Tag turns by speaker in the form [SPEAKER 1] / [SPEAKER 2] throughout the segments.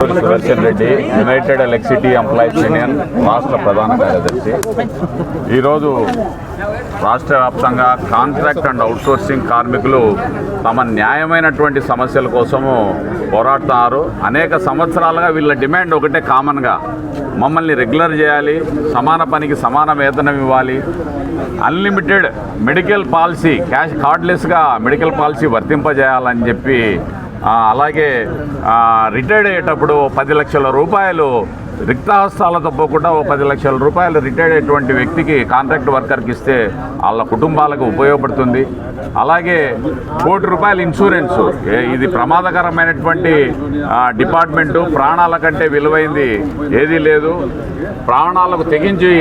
[SPEAKER 1] Sudarshan Reddy United Electricity Employees Union రాష్ట్ర ప్రధాన కార్యదర్శి. ఈరోజు రాష్ట్ర వ్యాప్తంగా కాంట్రాక్ట్ అండ్ అవుట్సోర్సింగ్ కార్మికులు తమ న్యాయమైనటువంటి సమస్యల కోసము పోరాడుతున్నారు. అనేక సంవత్సరాలుగా వీళ్ళ డిమాండ్ ఒకటే కామన్గా. మమ్మల్ని రెగ్యులర్ చేయాలి సమాన పనికి సమాన వేతనం ఇవ్వాలి. అన్లిమిటెడ్ మెడికల్ పాలసీ క్యాష్ కార్డ్లెస్గా మెడికల్ పాలసీ వర్తింపజేయాలని చెప్పి అలాగే రిటైర్డ్ అయ్యేటప్పుడు పది లక్షల రూపాయలు రిక్తహస్తాలతో పోకుండా ఓ పది లక్షల రూపాయలు రిటైర్డ్ అయ్యేటువంటి వ్యక్తికి కాంట్రాక్ట్ వర్కర్కి ఇస్తే వాళ్ళ కుటుంబాలకు ఉపయోగపడుతుంది. అలాగే కోటి రూపాయల ఇన్సూరెన్స్ ఇది ప్రమాదకరమైనటువంటి డిపార్ట్మెంటు ప్రాణాల కంటే విలువైంది ఏదీ లేదు. ప్రాణాలకు తెగించి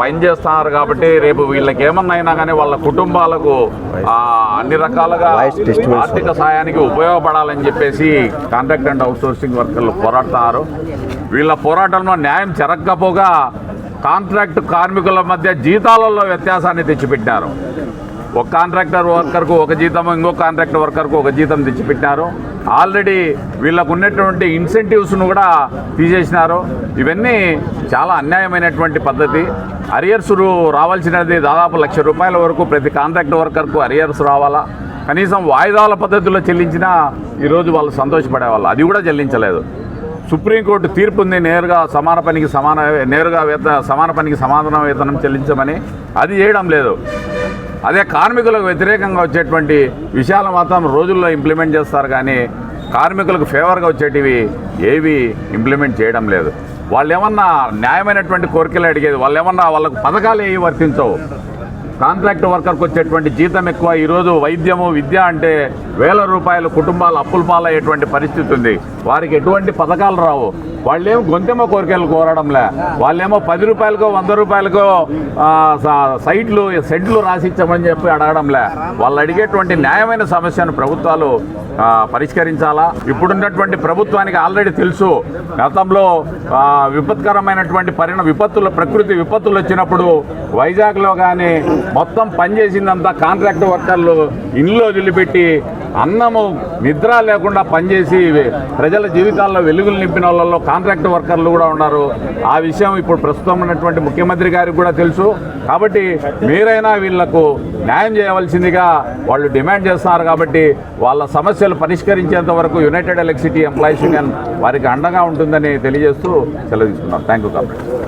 [SPEAKER 1] పని చేస్తున్నారు కాబట్టి రేపు వీళ్ళకి ఏమన్నా అయినా కానీ వాళ్ళ కుటుంబాలకు అన్ని రకాలుగా ఆర్థిక సాయానికి ఉపయోగపడాలని చెప్పేసి కాంట్రాక్ట్ అండ్ అవుట్సోర్సింగ్ వర్కర్లు పోరాడుతున్నారు. వీళ్ళ పోరాటంలో న్యాయం జరగకపోగా కాంట్రాక్ట్ కార్మికుల మధ్య జీతాలలో వ్యత్యాసాన్ని తెచ్చిపెట్టారు ఒక కాంట్రాక్టర్ వర్కర్కు ఒక జీతం ఇంకో కాంట్రాక్టర్ వర్కర్కు ఒక జీతం తెచ్చిపెట్టినారు. ఆల్రెడీ వీళ్ళకు ఉన్నటువంటి ఇన్సెంటివ్స్ను కూడా తీసేసినారు. ఇవన్నీ చాలా అన్యాయమైనటువంటి పద్ధతి. అరియర్స్ రావాల్సినది దాదాపు లక్ష రూపాయల వరకు ప్రతి కాంట్రాక్ట్ వర్కర్కు అరియర్స్ రావాలా? కనీసం వాయిదాల పద్ధతిలో చెల్లించినా ఈరోజు వాళ్ళు సంతోషపడేవాళ్ళు. అది కూడా చెల్లించలేదు. సుప్రీంకోర్టు తీర్పుంది నేరుగా సమాన పనికి సమాన నేరుగా వేత సమాన పనికి సమాన వేతనం చెల్లించమని అది చేయడం లేదు. అదే కార్మికులకు వ్యతిరేకంగా వచ్చేటువంటి విషయాలు మాత్రం రోజుల్లో ఇంప్లిమెంట్ చేస్తారు కానీ కార్మికులకు ఫేవర్గా వచ్చేటివి ఏవి ఇంప్లిమెంట్ చేయడం లేదు. వాళ్ళు ఏమన్నా న్యాయమైనటువంటి కోరికలు అడిగేది వాళ్ళు ఏమన్నా వాళ్ళకు పథకాలు ఏవి వర్తించవు. కాంట్రాక్ట్ వర్కర్కి వచ్చేటువంటి జీతం ఎక్కువ. ఈరోజు వైద్యము విద్య అంటే వేల రూపాయలు కుటుంబాలు అప్పుల పాలయ్యేటువంటి పరిస్థితి ఉంది. వారికి ఎటువంటి పథకాలు రావు. వాళ్ళేమో గొంతెమ్మ కోరికలు కోరడంలే. వాళ్ళేమో పది రూపాయలకో వంద రూపాయలకో సైట్లు సెంట్లు రాసిచ్చామని చెప్పి అడగడంలే. వాళ్ళు అడిగేటువంటి న్యాయమైన సమస్యను ప్రభుత్వాలు పరిష్కరించాలా? ఇప్పుడున్నటువంటి ప్రభుత్వానికి ఆల్రెడీ తెలుసు. గతంలో విపత్కరమైనటువంటి పరిణ విపత్తులు ప్రకృతి విపత్తులు వచ్చినప్పుడు వైజాగ్లో కానీ మొత్తం పనిచేసిందంతా కాంట్రాక్ట్ వర్కర్లు ఇల్లు వదిలిపెట్టి అన్నము నిద్ర లేకుండా పనిచేసి ప్రజల జీవితాల్లో వెలుగులు నింపిన వాళ్ళలో కాంట్రాక్ట్ వర్కర్లు కూడా ఉన్నారు. ఆ విషయం ఇప్పుడు ప్రస్తుతం ఉన్నటువంటి ముఖ్యమంత్రి గారికి కూడా తెలుసు. కాబట్టి మీరైనా వీళ్ళకు న్యాయం చేయవలసిందిగా వాళ్ళు డిమాండ్ చేస్తున్నారు కాబట్టి వాళ్ళ సమస్యలు పరిష్కరించేంత వరకు యునైటెడ్ ఎలక్ట్రిసిటీ ఎంప్లాయీస్ యూనియన్ వారికి అండగా ఉంటుందని తెలియజేస్తూ సెలవు తీసుకున్నారు థ్యాంక్ యూ కాబట్టి